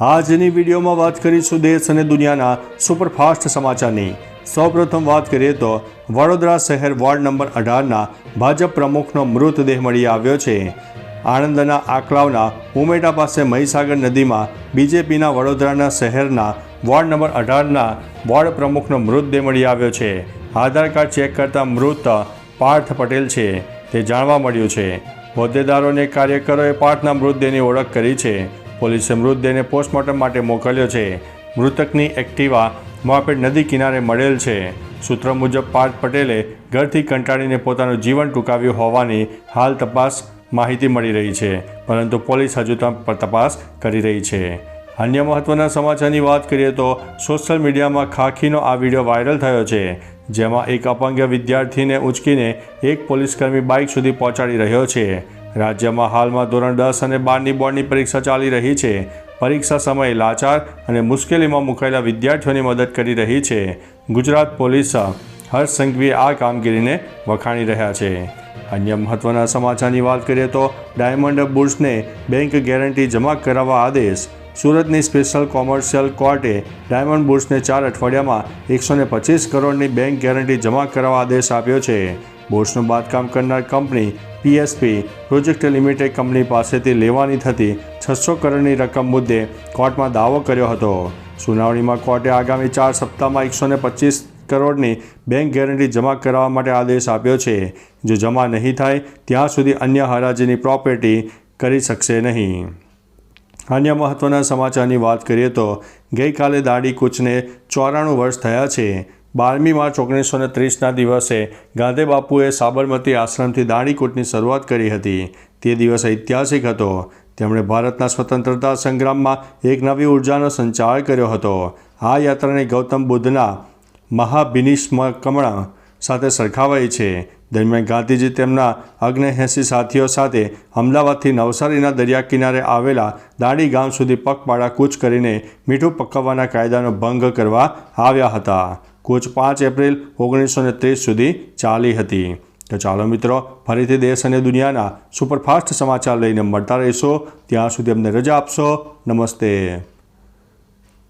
આજની વિડીયોમાં વાત કરીશું દેશ અને દુનિયાના સુપરફાસ્ટ સમાચારની. સૌપ્રથમ વાત કરીએ તો વડોદરા શહેર વોર્ડ નંબર અઢારના ભાજપ પ્રમુખનો મૃતદેહ મળી આવ્યો છે. આણંદના આકલાવના ઉમેટા પાસે મહીસાગર નદીમાં બીજેપીના વડોદરાના શહેરના વોર્ડ નંબર અઢારના વોર્ડ પ્રમુખનો મૃતદેહ મળી આવ્યો છે. આધાર કાર્ડ ચેક કરતા મૃત પાર્થ પટેલ છે. તે જાણવા મળ્યું છે. હોદ્દેદારો અને કાર્યકરોએ પાર્થના મૃતદેહની ઓળખ કરી છે. પોલીસે મૃતદેહને પોસ્ટમોર્ટમ માટે મોકલ્યો છે. મૃતકની એક્ટિવા મોપેડ નદી કિનારે મળેલ છે. સૂત્રો મુજબ, પાર્થ પટેલે ઘરથી કંટાળીને પોતાનું જીવન ટૂંકાવ્યું હોવાની હાલ તપાસ માહિતી મળી રહી છે, પરંતુ પોલીસ હજુ તપ- તપાસ કરી રહી છે. અન્ય મહત્વના સમાચારની વાત કરીએ તો, સોશિયલ મીડિયામાં ખાખીનો આ વીડિયો વાયરલ થયો છે, જેમાં એક અપંગ વિદ્યાર્થીને ઉંચકીને એક પોલીસકર્મી બાઇક સુધી પહોંચાડી રહ્યો છે. રાજ્યમાં હાલમાં ધોરણ દસ અને બારની બોર્ડની પરીક્ષા ચાલી રહી છે. પરીક્ષા સમયે લાચાર અને મુશ્કેલીમાં મુકાયેલા વિદ્યાર્થીઓની મદદ કરી રહી છે. ગુજરાત પોલીસ હર્ષ સંઘવીએ આ કામગીરીને વખાણી રહ્યા છે. અન્ય મહત્વના સમાચારની વાત કરીએ તો ડાયમંડ બુર્સને બેંક ગેરંટી જમા કરાવવા આદેશ. સુરતની સ્પેશિયલ કોમર્શિયલ કોર્ટે ડાયમંડ બુર્સને ચાર અઠવાડિયામાં એકસો ને પચીસ કરોડની બેંક ગેરંટી જમા કરાવવા આદેશ આપ્યો છે. બુર્સનું બાંધકામ કરનાર company PSP project limited company પાસેથી લેવાની થતી છસો કરોડની રકમ મુદ્દે કોર્ટમાં દાવો કર્યો હતો. સુનાવણીમાં કોર્ટે આગામી ચાર સપ્તાહમાં એકસો ને પચીસ કરોડની બેંક ગેરંટી જમા કરાવવા માટે આદેશ આપ્યો છે. જો જમા નહીં થાય, ત્યાં સુધી અન્ય હરાજીની પ્રોપર્ટી કરી શકશે નહીં. અન્ય મહત્વના સમાચારની વાત કરીએ તો ગઈકાલે દાડી કૂચને ચોરાણું વર્ષ થયા છે. બારમી માર્ચ ઓગણીસો ને ત્રીસના દિવસે ગાંધી બાપુએ સાબરમતી આશ્રમથી દાણીકૂટની શરૂઆત કરી હતી. તે દિવસ ઐતિહાસિક હતો. તેમણે ભારતના સ્વતંત્રતા સંગ્રામમાં એક નવી ઉર્જાનો સંચાર કર્યો હતો. આ યાત્રાને ગૌતમ બુદ્ધના મહાબિનિષ્મકમણ સાથે સરખાવાઈ છે. દરમિયાન ગાંધીજી તેમના અગ્નેહેસી સાથીઓ સાથે અમદાવાદથી નવસારીના દરિયા કિનારે આવેલા દાડી ગામ સુધી પગપાળા કૂચ કરીને મીઠું પકવવાના કાયદાનો ભંગ કરવા આવ્યા હતા. કૂચ પાંચ એપ્રિલ ઓગણીસો ને ત્રીસ સુધી ચાલી હતી. તો ચાલો મિત્રો, ફરીથી દેશ અને દુનિયાના સુપરફાસ્ટ સમાચાર લઈને મળતા રહીશો. ત્યાં સુધી અમને રજા આપશો. નમસ્તે.